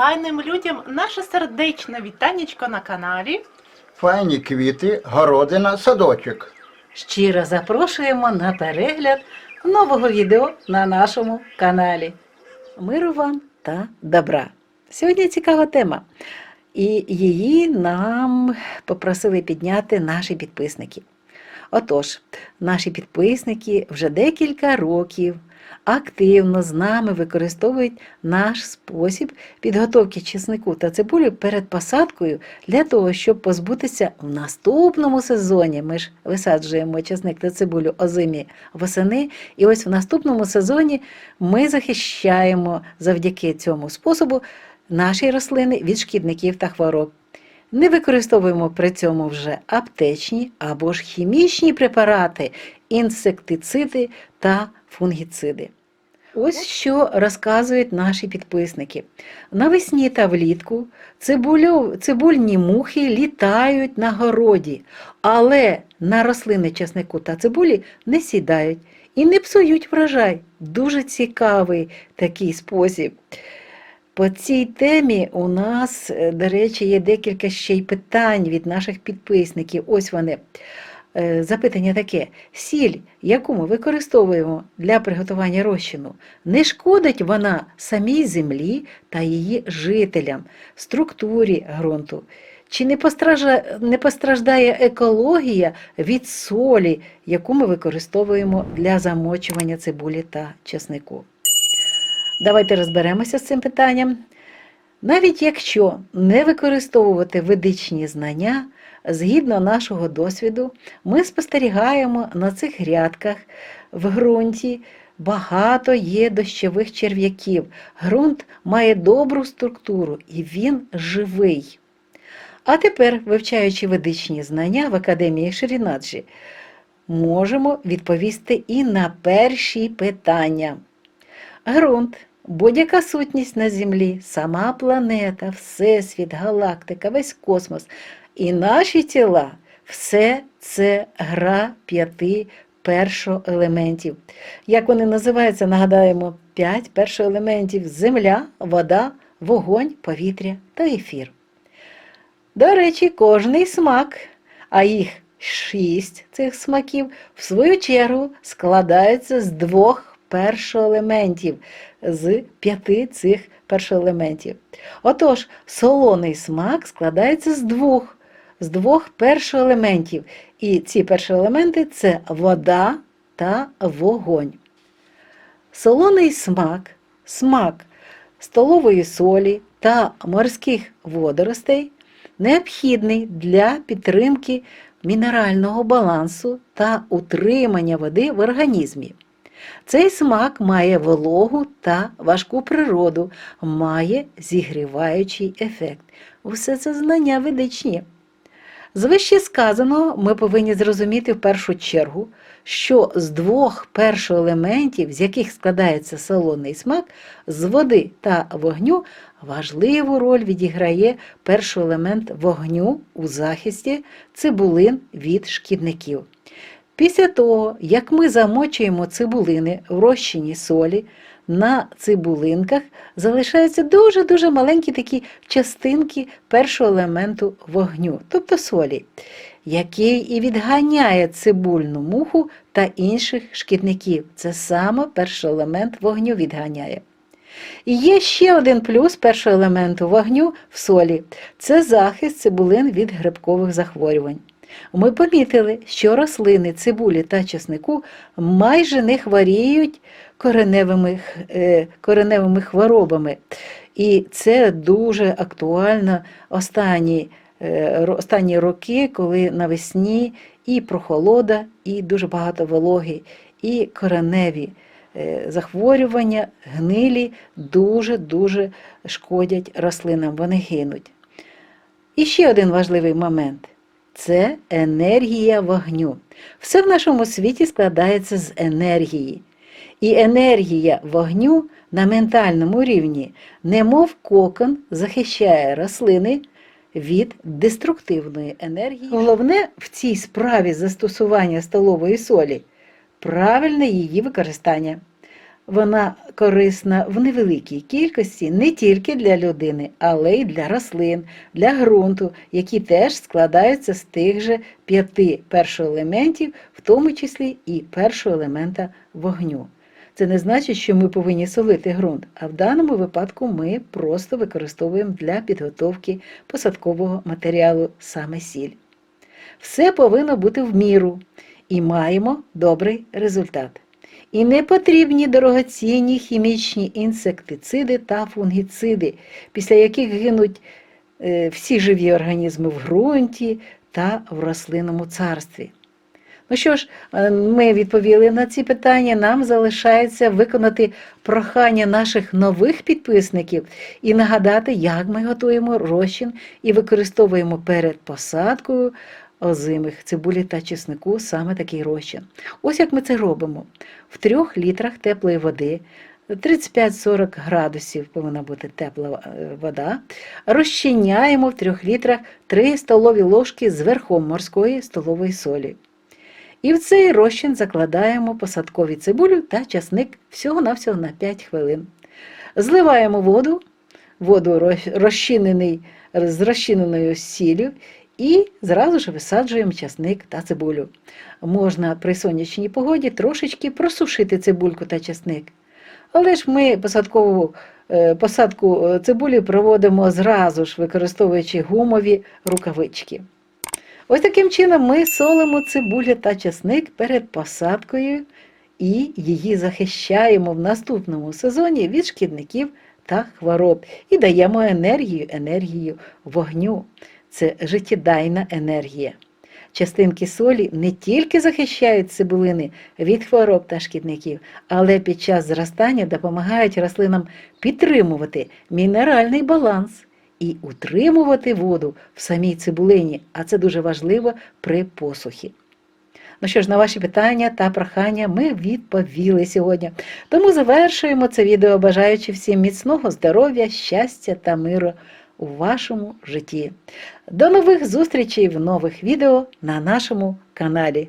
файним людям наше сердечне вітанечко на каналі. Файні квіти, городина, садочок. Щиро запрошуємо на перегляд нового відео на нашому каналі. Миру вам та добра. Сьогодні цікава тема, і її нам попросили підняти наші підписники. Отож, наші підписники вже декілька років активно з нами використовують наш спосіб підготовки чеснику та цибулі перед посадкою для того, щоб позбутися в наступному сезоні. Ми ж висаджуємо чесник та цибулю озимі восени, і ось в наступному сезоні ми захищаємо завдяки цьому способу наші рослини від шкідників та хвороб. Не використовуємо при цьому вже аптечні або ж хімічні препарати, інсектициди та фунгіциди. Ось що розказують наші підписники. Навесні та влітку цибулю, цибульні мухи літають на городі, але на рослини часнику та цибулі не сідають і не псують врожай. Дуже цікавий такий спосіб. По цій темі у нас, е, до речі, є декілька ще й питань від наших підписників. Ось вони. Е, Запитання таке: сіль, яку ми використовуємо для приготування розчину, не шкодить вона самій землі та її жителям, структурі ґрунту? Чи не постраждає, не постраждає екологія від солі, яку ми використовуємо для замочування цибулі та чеснику? Давайте розберемося з цим питанням. Навіть якщо не використовувати ведичні знання, згідно нашого досвіду, ми спостерігаємо на цих грядках в ґрунті багато є дощових черв'яків. Ґрунт має добру структуру і він живий. А тепер, вивчаючи ведичні знання в Академії Ширінаджі, можемо відповісти і на перші питання. Ґрунт, будь-яка сутність на Землі, сама планета, Всесвіт, галактика, весь космос і наші тіла все це гра п'яти першоелементів. Як вони називаються, нагадаємо, п'ять першоелементів земля, вода, вогонь, повітря та ефір. До речі, кожний смак, а їх шість цих смаків, в свою чергу складаються з двох першоелементів, з п'яти цих першоелементів. Отож, солоний смак складається з двох, з двох першоелементів. І ці першоелементи це вода та вогонь. Солоний смак, смак столової солі та морських водоростей необхідний для підтримки мінерального балансу та утримання води в організмі. Цей смак має вологу та важку природу, має зігріваючий ефект. Усе це знання ведичні. З вище сказаного ми повинні зрозуміти в першу чергу, що з двох першоелементів, з яких складається солоний смак, з води та вогню важливу роль відіграє перший елемент вогню у захисті цибулин від шкідників. Після того, як ми замочуємо цибулини в розчині солі, на цибулинках залишаються дуже-дуже маленькі такі частинки першого елементу вогню, тобто солі, який і відганяє цибульну муху та інших шкідників. Це саме перший елемент вогню відганяє. І є ще один плюс першого елементу вогню в солі це захист цибулин від грибкових захворювань. Ми помітили, що рослини цибулі та чеснику майже не хворіють кореневими, е, кореневими хворобами. І це дуже актуально останні, е, останні роки, коли навесні і прохолода, і дуже багато вологи, і кореневі е, захворювання, гнилі дуже-дуже шкодять рослинам, вони гинуть. І ще один важливий момент це енергія вогню. Все в нашому світі складається з енергії. І енергія вогню на ментальному рівні, немов кокон, захищає рослини від деструктивної енергії. Головне в цій справі застосування столової солі правильне її використання. Вона корисна в невеликій кількості не тільки для людини, але й для рослин, для ґрунту, які теж складаються з тих же п'яти першоелементів, в тому числі і першого елемента вогню. Це не значить, що ми повинні солити ґрунт, а в даному випадку ми просто використовуємо для підготовки посадкового матеріалу саме сіль. Все повинно бути в міру і маємо добрий результат. І не потрібні дорогоцінні хімічні інсектициди та фунгіциди, після яких гинуть е, всі живі організми в ґрунті та в рослинному царстві. Ну що ж, е, ми відповіли на ці питання. Нам залишається виконати прохання наших нових підписників і нагадати, як ми готуємо розчин і використовуємо перед посадкою озимих цибулі та чеснику саме такий розчин. Ось як ми це робимо. В трьох літрах теплої води. 35-40 градусів повинна бути тепла е, вода. Розчиняємо в трьох літрах 3 столові ложки з верхом морської столової солі. І в цей розчин закладаємо посадкові цибулю та часник всього-навсього на 5 хвилин. Зливаємо воду, воду розчинений, з розчиненою сіллю і зразу ж висаджуємо часник та цибулю. Можна при сонячній погоді трошечки просушити цибульку та часник. Але ж ми посадкову е, посадку е, цибулі проводимо зразу ж, використовуючи гумові рукавички. Ось таким чином ми солимо цибулю та часник перед посадкою і її захищаємо в наступному сезоні від шкідників та хвороб і даємо енергію, енергію вогню. Це життєдайна енергія. Частинки солі не тільки захищають цибулини від хвороб та шкідників, але під час зростання допомагають рослинам підтримувати мінеральний баланс і утримувати воду в самій цибулині, а це дуже важливо при посухі. Ну що ж, на ваші питання та прохання ми відповіли сьогодні. Тому завершуємо це відео, бажаючи всім міцного здоров'я, щастя та миру у вашому житті. До нових зустрічей в нових відео на нашому каналі.